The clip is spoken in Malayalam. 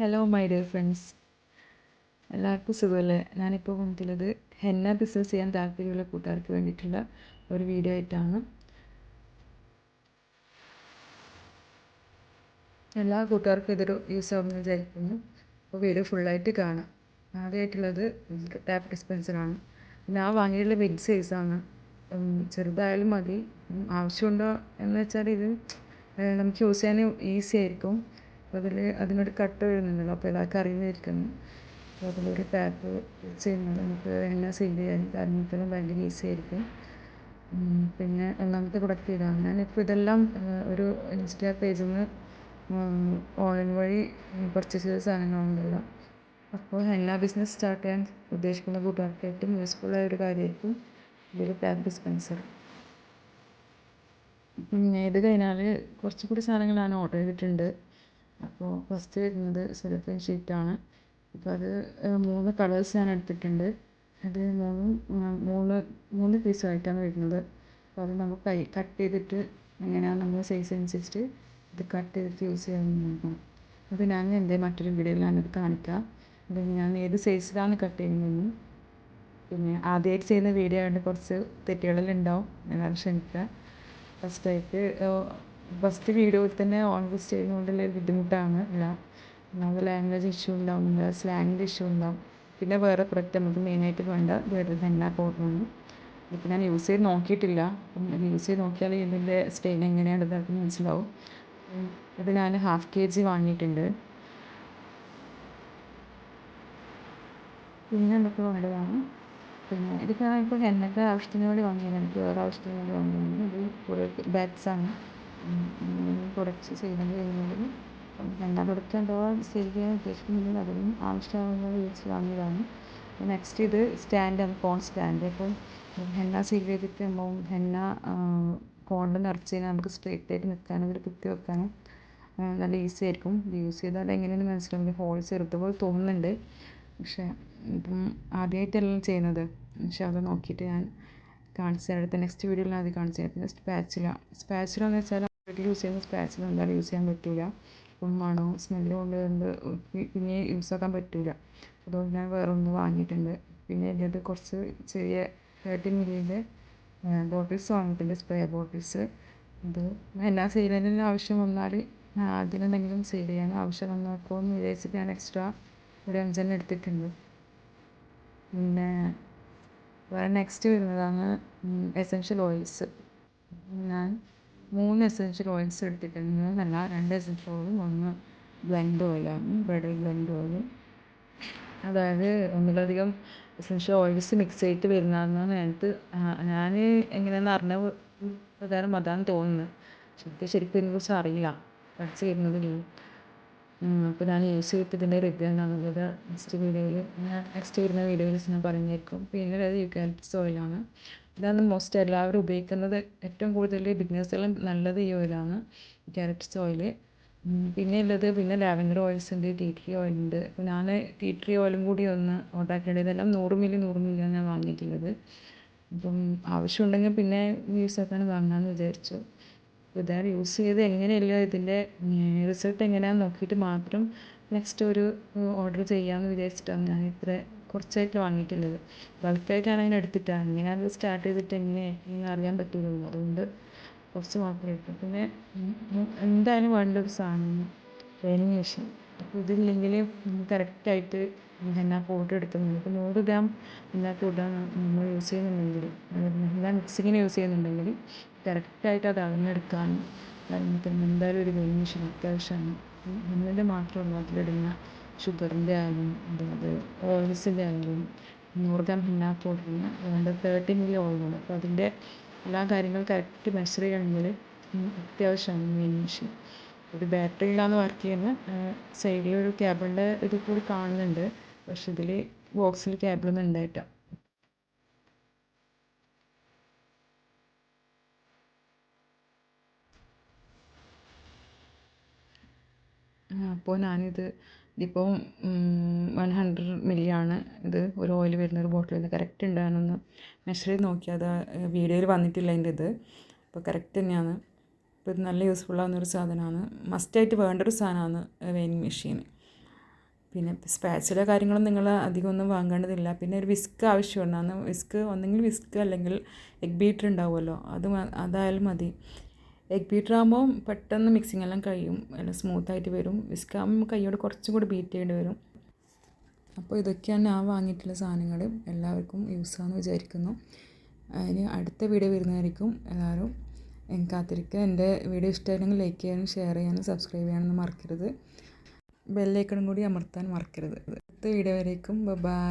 ഹലോ മൈ ഡിയർ ഫ്രണ്ട്സ് എല്ലാവർക്കും സുഖമല്ലേ? ഞാനിപ്പോൾ വന്നിട്ടുള്ളത് ഹെന്ന ബിസിനസ് ചെയ്യാൻ താല്പര്യമുള്ള കൂട്ടുകാർക്ക് വേണ്ടിയിട്ടുള്ള ഒരു വീഡിയോ ആയിട്ടാണ്. എല്ലാ കൂട്ടുകാർക്കും ഇതൊരു യൂസ് ആവുമെന്ന് വിചാരിക്കുന്നു. അപ്പോൾ വീഡിയോ ഫുള്ളായിട്ട് കാണാം. ആദ്യമായിട്ടുള്ളത് ടാപ്പ് ഡിസ്പെൻസറാണ് ഞാൻ വാങ്ങിയിട്ടുള്ള ബിഗ് സൈസാണ് ചെറുതായാലും മതി. ആവശ്യമുണ്ടോ എന്ന് വെച്ചാൽ ഇത് നമുക്ക് യൂസ് ചെയ്യാൻ ഈസി ആയിരിക്കും. അപ്പോൾ അതിൽ അതിനൊരു കട്ട് വരുന്നുണ്ടല്ലോ അപ്പോൾ എല്ലാവർക്കും വേവിക്കുന്നു അപ്പോൾ അതിലൊരു ടാപ്പ് ചെയ്യുന്നത് നമുക്ക് എണ്ണ സേവ് ചെയ്യാൻ കാര്യങ്ങൾക്കെല്ലാം ഭയങ്കര ഈസി ആയിരിക്കും. പിന്നെ ഒന്നാമത്തെ പ്രൊഡക്റ്റ് ഇതാണ് ഞാനിപ്പോൾ ഇതെല്ലാം ഒരു ഇൻസ്റ്റാ പേജിൽ നിന്ന് ഓൺലൈൻ വഴി പർച്ചേസ് ചെയ്ത സാധനങ്ങളുണ്ടല്ലോ അപ്പോൾ എല്ലാ ബിസിനസ് സ്റ്റാർട്ട് ചെയ്യാൻ ഉദ്ദേശിക്കുന്ന കൂട്ടുകാർക്ക് ഏറ്റവും യൂസ്ഫുള്ളായ ഒരു കാര്യമായിരിക്കും ഇതൊരു ടാപ്പ് ഡിസ്പെൻസർ പിന്നെ ഇത് കഴിഞ്ഞാൽ കുറച്ചും കൂടി സാധനങ്ങൾ ഞാൻ ഓർഡർ ചെയ്തിട്ടുണ്ട്. അപ്പോൾ ഫസ്റ്റ് വരുന്നത് ഷീറ്റ് ഷീറ്റാണ് അപ്പോൾ അത് മൂന്ന് കളേഴ്സ് ഞാൻ എടുത്തിട്ടുണ്ട്. അത് മൂന്ന് മൂന്ന് മൂന്ന് പീസായിട്ടാണ് വരുന്നത്. അപ്പോൾ അത് നമുക്ക് കൈ കട്ട് ചെയ്തിട്ട് എങ്ങനെയാണ് നമ്മുടെ സൈസ് അനുസരിച്ചിട്ട് ഇത് കട്ട് ചെയ്തിട്ട് യൂസ് ചെയ്യാവുന്നതാണ് അത് ഞാൻ എന്റെ മറ്റൊരു വീഡിയോയിൽ ഞാനത് കാണിക്കാം. അത് ഞാൻ ഏത് സൈസിലാണ് കട്ട് ചെയ്യുന്നതെന്ന്. പിന്നെ ആദ്യമായിട്ട് ചെയ്യുന്ന വീഡിയോ ആയതുകൊണ്ട് കുറച്ച് തെറ്റുകളെല്ലാം ഉണ്ടാവും. എല്ലാവരും ക്ഷമിക്കുക. ഫസ്റ്റായിട്ട് ഫസ്റ്റ് വീഡിയോയിൽ തന്നെ ഓൾമോസ്റ്റ് ചെയ്യുന്നതുകൊണ്ടുള്ള ബുദ്ധിമുട്ടാണ്. എല്ലാം ഒന്നാമത് ലാംഗ്വേജ് ഇഷ്യൂ ഉണ്ടാവുന്നുണ്ട് സ്ലാങ്ങിന്റെ ഇഷ്യൂ ഉണ്ടാവും. പിന്നെ വേറെ പ്രൊഡക്റ്റ് നമുക്ക് മെയിനായിട്ട് വേണ്ട വേറെ തന്നെ പൗഡറാണ് ഇതിപ്പോൾ ഞാൻ യൂസ് ചെയ്ത് നോക്കിയിട്ടില്ല. അപ്പം യൂസ് ചെയ്ത് നോക്കിയാൽ ഇതിന്റെ സ്റ്റെയിൻ എങ്ങനെയാണെന്ന് മനസ്സിലാവും. ഇത് ഞാൻ ഹാഫ് കെ ജി വാങ്ങിയിട്ടുണ്ട്. പിന്നെ എന്തൊക്കെ വേണ്ടതാണ്? പിന്നെ ഇതൊക്കെ ഇപ്പോൾ എന്നൊക്കെ ആവശ്യത്തിന് വേണ്ടി വാങ്ങിയതാണ്. എനിക്ക് വേറെ ആവശ്യത്തിന് വേണ്ടി വാങ്ങിയതാണ്. ഇത് കുറേ ബാഗ്സാണ് പ്രൊഡക്ട്സ് ചെയ്യുന്നത് ചെയ്യുന്നത് രണ്ടാം പ്രൊഡക്റ്റ് എന്തോ സെയിൽ ചെയ്യാൻ ഉദ്ദേശിക്കുന്നുണ്ട് അതിനും യൂസ് വാങ്ങിയതാണ്. നെക്സ്റ്റ് ഇത് സ്റ്റാൻഡാണ് ഫോൺ സ്റ്റാൻഡ് ഇപ്പം ഹെന്ന സീൽ ചെയ്തിട്ട് നമ്മൾ ഹെന്ന ഫോണിൽ നിറച്ച് കഴിഞ്ഞാൽ നമുക്ക് സ്ട്രെയിറ്റ് ആയിട്ട് നിൽക്കാനും ഇതിൽ കുത്തി വെക്കാനും നല്ല ഈസി ആയിരിക്കും. യൂസ് ചെയ്താൽ എങ്ങനെയെന്ന് മനസ്സിലാവില്ല. ഹോൾസ് ചെറുതുപോലെ തോന്നുന്നുണ്ട്. പക്ഷേ ഇപ്പം ആദ്യമായിട്ടല്ല ചെയ്യുന്നത്. പക്ഷെ അത് നോക്കിയിട്ട് ഞാൻ കാണിച്ചു തരാം. അടുത്ത നെക്സ്റ്റ് വീഡിയോയിൽ അത് കാണിച്ചു തരാം. പിന്നെ സ്പാച്ചില സ്പാച്ചില എന്ന് വെച്ചാൽ വീട്ടിൽ യൂസ് ചെയ്യുന്ന സ്പാച്ചില എന്തായാലും യൂസ് ചെയ്യാൻ പറ്റില്ല ഇപ്പം മണോ സ്മെല്ല് കൊണ്ട് പിന്നെ യൂസ് ആക്കാൻ പറ്റില്ല അതുകൊണ്ട് ഞാൻ വേറെ ഒന്ന് വാങ്ങിയിട്ടുണ്ട്. പിന്നെ ഇതിനകത്ത് കുറച്ച് ചെറിയ തേർട്ടി മില്ലിന്റെ ബോട്ടിൽസ് വാങ്ങിയിട്ടുണ്ട് സ്പ്രേ ബോട്ടിൽസ് അത് എല്ലാ സെയിലിനും ആവശ്യം വന്നാൽ അതിനെന്തെങ്കിലും സെയിൽ ചെയ്യാൻ ആവശ്യം വന്നപ്പോൾ എന്ന് വിചാരിച്ചിട്ട് ഞാൻ എക്സ്ട്രാ ഒരു അഞ്ചെണ്ണം എടുത്തിട്ടുണ്ട്. പിന്നെ വേറെ നെക്സ്റ്റ് വരുന്നതാണ് എസെൻഷ്യൽ ഓയിൽസ് ഞാൻ മൂന്ന് എസെൻഷ്യൽ ഓയിൽസ് എടുത്തിട്ടുണ്ട് മൂന്നല്ല രണ്ട് എസെൻഷ്യൽ ഓയിലും ഒന്ന് ബ്ലെൻഡ് ഓയിലാണ് ബ്രൈഡൽ ബ്ലെൻഡ് ഓയിൽ. അതായത് ഒന്നിലധികം എസെൻഷ്യൽ ഓയിൽസ് മിക്സ് ചെയ്തിട്ട് വരുന്നതെന്നാണ് എനിക്ക് ഞാൻ എങ്ങനെയാണെന്ന് അറിഞ്ഞ പ്രകാരം അതാണ് തോന്നുന്നത്. ശരിക്കും ശരിക്കും ഇതിനെക്കുറിച്ച് അറിയില്ല. പഠിച്ച് വരുന്നതേ അപ്പോൾ ഞാൻ യൂസ് ചെയ്തിട്ട് ഇതിന്റെ റിവ്യൂ എന്താണെന്നുള്ളത് നെക്സ്റ്റ് വീഡിയോയിൽ നെക്സ്റ്റ് വരുന്ന വീഡിയോയിൽ ഞാൻ പറഞ്ഞേക്കും. പിന്നെ അത് യൂക്കാലിപ്റ്റസ് ഓയിലാണ്. ഇതാണ് മോസ്റ്റ് എല്ലാവരും ഉപയോഗിക്കുന്നത്. ഏറ്റവും കൂടുതൽ ബിഗിനേഴ്സെല്ലാം നല്ലത് ഈ ഓയിലാണ് ക്യാരറ്റ്സ് ഓയിൽ പിന്നെ ഉള്ളത് പിന്നെ ലാവൻഡർ ഓയിൽസ് ഉണ്ട് ടീ ട്രീ ഓയിൽ ഉണ്ട്. അപ്പോൾ ഞാൻ ടീ ട്രീ ഓയിലും കൂടി ഒന്ന് ഓർഡർ ആക്കിയിട്ടുണ്ട്. ഇതെല്ലാം നൂറ് മില്ലി നൂറ് മില്ലിയാണ് ഞാൻ വാങ്ങിയിട്ടുള്ളത്. അപ്പം ആവശ്യമുണ്ടെങ്കിൽ പിന്നെ യൂസ് ആക്കാൻ വാങ്ങാമെന്ന് വിചാരിച്ചു. ഇതാണ് യൂസ് ചെയ്ത് എങ്ങനെയല്ല ഇതിന്റെ റിസൾട്ട് എങ്ങനെയാണെന്ന് നോക്കിയിട്ട് മാത്രം നെക്സ്റ്റ് ഒരു ഓർഡർ ചെയ്യാമെന്ന് വിചാരിച്ചിട്ടാണ് ഞാൻ ഇത്ര കുറച്ചായിട്ട് വാങ്ങിയിട്ടുള്ളത്. ബൾക്കായിട്ടാണ് അങ്ങനെ എടുത്തിട്ട്. അങ്ങനെ അത് സ്റ്റാർട്ട് ചെയ്തിട്ട് എങ്ങനെ എങ്ങനെ അറിയാൻ പറ്റില്ലല്ലോ അതുകൊണ്ട് കുറച്ച് മാത്രമേ എടുത്തു പിന്നെ എന്തായാലും വേണ്ട ഒരു സാധനമാണ് ഡ്രെയിനിങ് മെഷീൻ അപ്പോൾ ഇതില്ലെങ്കിൽ കറക്റ്റായിട്ട് എന്നാൽ ഫോട്ടോ എടുക്കുന്നുണ്ട്. ഇപ്പോൾ നൂറ് ഗ്രാം എന്നാൽ പൗഡർ നമ്മൾ യൂസ് ചെയ്യുന്നുണ്ടെങ്കിൽ. എല്ലാം മിക്സിങ്ങിന് യൂസ് ചെയ്യുന്നുണ്ടെങ്കിൽ കറക്റ്റായിട്ട് അത് അളന്നെടുക്കാനും പിന്നെ എന്തായാലും ഒരു ഡ്രെയിനിങ് മെഷീൻ അത്യാവശ്യമാണ്. ഒന്നിന്റെ മാത്രമല്ല അതിലിടുന്ന ഷുഗറിന്റെ ആയാലും അതായത് ഓയിൽസിന്റെ ആയാലും നൂറ് ഗ്രാം ഹെന്ന പൗഡറിന് വേണ്ട തേർട്ടി മില്ലി ഓയിലുണ്ട് അപ്പോൾ അതിന്റെ എല്ലാ കാര്യങ്ങളും കറക്റ്റ് മെഷർ ചെയ്യണമെങ്കിൽ അത്യാവശ്യമാണ് മെയിൻ മെഷീൻ ഒരു ബാറ്ററിയിലാണ് വർക്ക് ചെയ്യുന്ന സൈഡിൽ ഒരു കേബിളിന്റെ ഇത് കൂടി കാണുന്നുണ്ട്. പക്ഷെ ഇതിൽ ബോക്സിൽ കേബിളൊന്നും ഉണ്ടായിട്ടില്ല. അപ്പോൾ ഞാനിത് ഇതിപ്പോൾ വൺ ഹൺഡ്രഡ് മില്ലി ആണ് ഇത് ഒരു ഓയിൽ വരുന്ന ഒരു ബോട്ടിൽ കറക്റ്റ് ഉണ്ടാകാനൊന്ന് മെഷർ ചെയ്ത് നോക്കി അത് വീഡിയോയിൽ വന്നിട്ടില്ല അതിന്റെ ഇത്. അപ്പോൾ കറക്റ്റ് തന്നെയാണ്. അപ്പോൾ ഇത് നല്ല യൂസ്ഫുൾ ആവുന്ന ഒരു സാധനമാണ് മസ്റ്റായിട്ട് വേണ്ട ഒരു സാധനമാണ് വെയിനിങ് മെഷീൻ പിന്നെ സ്പാച്ചിലെ കാര്യങ്ങളും നിങ്ങൾ അധികം ഒന്നും വാങ്ങേണ്ടതില്ല. പിന്നെ ഒരു വിസ്ക് ആവശ്യമുണ്ടാകുന്ന വിസ്ക് ഒന്നെങ്കിൽ വിസ്ക് അല്ലെങ്കിൽ എഗ് ബീറ്റർ ഉണ്ടാവുമല്ലോ അത് അതായാലും മതി. എഗ് ബീറ്റർ ആകുമ്പോൾ പെട്ടെന്ന് മിക്സിങ് എല്ലാം കഴിയും. എല്ലാം സ്മൂത്തായിട്ട് വരും. വിസ്ക് ആകുമ്പോൾ കൈയോട് കുറച്ചും കൂടി ബീറ്റ് ചെയ്യേണ്ടി വരും. അപ്പോൾ ഇതൊക്കെയാണ് ഞാൻ വാങ്ങിയിട്ടുള്ള സാധനങ്ങൾ എല്ലാവർക്കും യൂസ് ആണെന്ന് വിചാരിക്കുന്നു. അതിന് അടുത്ത വീഡിയോ വരുന്നതായിരിക്കും. എല്ലാവരും കാത്തിരിക്കുക. എന്റെ വീഡിയോ ഇഷ്ടമായിരുന്നെങ്കിൽ ലൈക്ക് ചെയ്യാനും ഷെയർ ചെയ്യാനും സബ്സ്ക്രൈബ് ചെയ്യാനൊന്നും മറക്കരുത്. ബെല്ലൈക്കണും കൂടി അമർത്താൻ മറക്കരുത്. അടുത്ത വീഡിയോ വരേക്കും. ബൈ